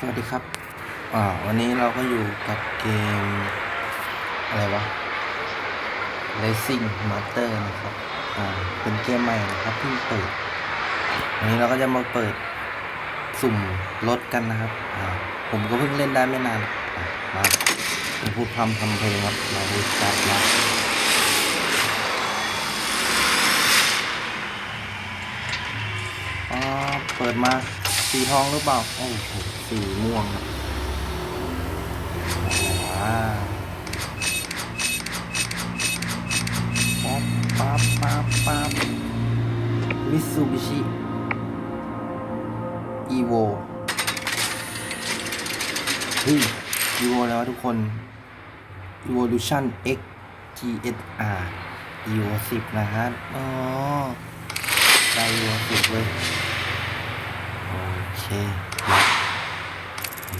สวัสดีครับอ่าวันนี้เราก็อยู่กับเกม อะไรวะ Racing Master นะครับ อ่า เป็นเกมใหม่นะครับเพิ่งเปิด วันนี้เราก็จะมาเปิดสุ่มรถกันนะครับ อ่า ผมก็เพิ่งเล่นได้ไม่นาน มาผมพูดพร่ำทำเพลงครับ มาดูจัดมาเปิดมา สีทองหรือเปล่าโอ้โหสีม่วงครับว้าวป๊อปป๊อปป๊อปป๊อปมิตซูบิชิอีโวเฮ้ยอีโวแล้วะทุกคน Evolution X GSR Evo 10 นะฮะอ๋อได้ Evo 10เลยโอ เค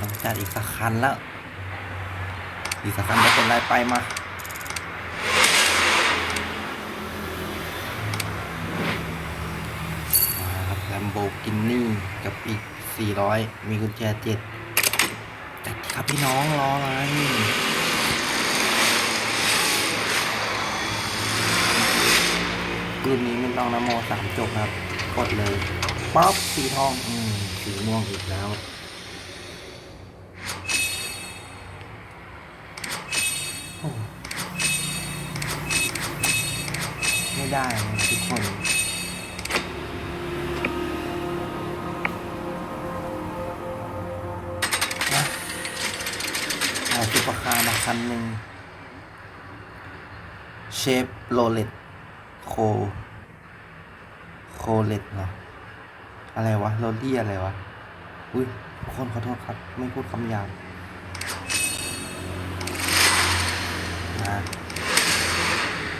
ต้องจัดอีกสักคันแล้ว อีกสักคันจะเป็นไรไปมาแลมโบกินนี่กับอีก 400 มีกุญแจเจ็ดจัดครับพี่น้องรออะไรรุ่นนี้ไม่ต้องนะโมสามจบครับ กดเลย ป๊อปสีทองอืมสีม่วงอีกแล้ว โอ้ไม่ได้เลยทุกคน นะเอาซุปเปอร์คาร์มาคันหนึ่งเชฟโรเลตโค โคเลตเหรอ อะไรวะโรลี่อะไรวะ อุ้ยคนขอโทษครับ ไม่พูดคำหยาบนะ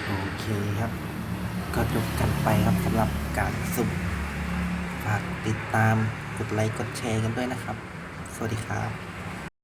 โอเคครับ ก็จบกันไปครับสำหรับการสุ่มฝากติดตามกดไลค์กดแชร์กันด้วยนะครับ สวัสดีครับ